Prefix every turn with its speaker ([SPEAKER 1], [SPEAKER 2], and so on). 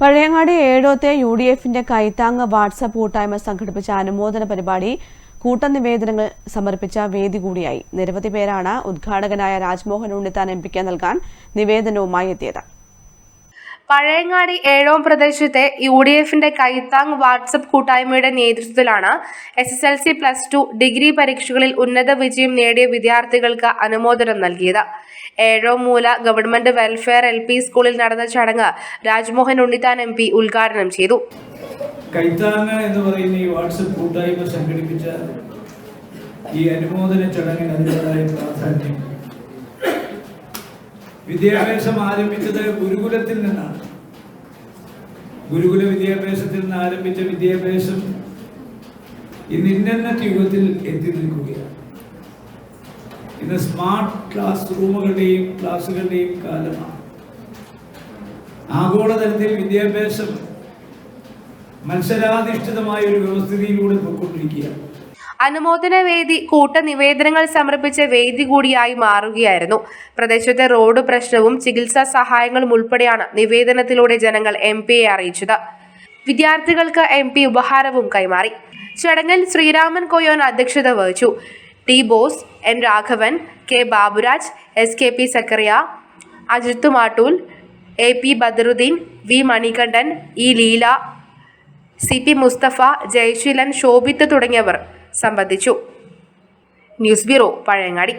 [SPEAKER 1] Pazhayangadi ഏഴോത്തെ U D എഫിന്റെ കൈത്താങ് WhatsApp കൂട്ടായ്മ സംഘടിപ്പിച്ച അനുമോദന പരിപാടി കൂട്ടനിവേദനങ്ങൾ സമർപ്പിച്ച വേദി കൂടിയായി. നിരവധി പേരാണ് ഉദ്ഘാടകനായ രാജ്മോഹൻ ഉണ്ണിത്താൻ എം പിക്ക് നൽകാൻ നിവേദനവുമായി എത്തിയത്.
[SPEAKER 2] പഴയങ്ങാടി ഏഴോം പ്രദേശത്തെ യു ഡി എഫിന്റെ കൈത്താങ് വാട്സപ്പ് കൂട്ടായ്മയുടെ നേതൃത്വത്തിലാണ് S S L C plus two degree പരീക്ഷകളിൽ ഉന്നത വിജയം നേടിയ വിദ്യാർത്ഥികൾക്ക് അനുമോദനം നൽകിയത്. ഏഴോം മൂല ഗവൺമെന്റ് വെൽഫെയർ എൽ പി സ്കൂളിൽ നടന്ന ചടങ്ങ് രാജ്മോഹൻ ഉണ്ണിത്താൻ എം പി ഉദ്ഘാടനം ചെയ്തു.
[SPEAKER 3] കൈത്താങ് എന്ന് പറയുന്ന ഈ വാട്സപ്പ് കൂട്ടായ്മ സംഘടിപ്പിച്ച ഈ അനുമോദന ചടങ്ങിന് അതിന്റെതായ പ്രാധാന്യം വിദ്യാഭ്യാസം ആരംഭിച്ചത് ഗുരുകുലത്തിൽ നിന്നാണ്. ഗുരുകുല വിദ്യാഭ്യാസത്തിൽ നിന്ന് ആരംഭിച്ച വിദ്യാഭ്യാസം ഇന്ന് ഇന്റർനെറ്റ് യുഗത്തിൽ എത്തി നിൽക്കുകയാണ്. ഇന്ന് സ്മാർട്ട് ക്ലാസ് റൂമുകളുടെയും ക്ലാസ്സുകളുടെയും കാലമാണ്. ആഗോളതലത്തിൽ വിദ്യാഭ്യാസം മത്സരാധിഷ്ഠിതമായ ഒരു വ്യവസ്ഥിതിയിലൂടെ പോയിക്കൊണ്ടിരിക്കുകയാണ്.
[SPEAKER 2] അനുമോദന വേദി കൂട്ടനിവേദനങ്ങൾ സമർപ്പിച്ച വേദി കൂടിയായി മാറുകയായിരുന്നു. പ്രദേശത്തെ റോഡ് പ്രശ്നവും ചികിത്സാ സഹായങ്ങളും ഉൾപ്പെടെയാണ് നിവേദനത്തിലൂടെ ജനങ്ങൾ എം അറിയിച്ചത്. വിദ്യാർത്ഥികൾക്ക് എം ഉപഹാരവും കൈമാറി. ചടങ്ങിൽ ശ്രീരാമൻ കൊയ്യോൻ അധ്യക്ഷത വഹിച്ചു. T Bose N Raghavan K Baburaj S K P Sakkariya Ajith Mattool A P Badaruddin V Manikandan E Leela C P Musthafa Jayaseelan Shobith തുടങ്ങിയവർ സംബന്ധിച്ചു. News bureau Pazhayangadi.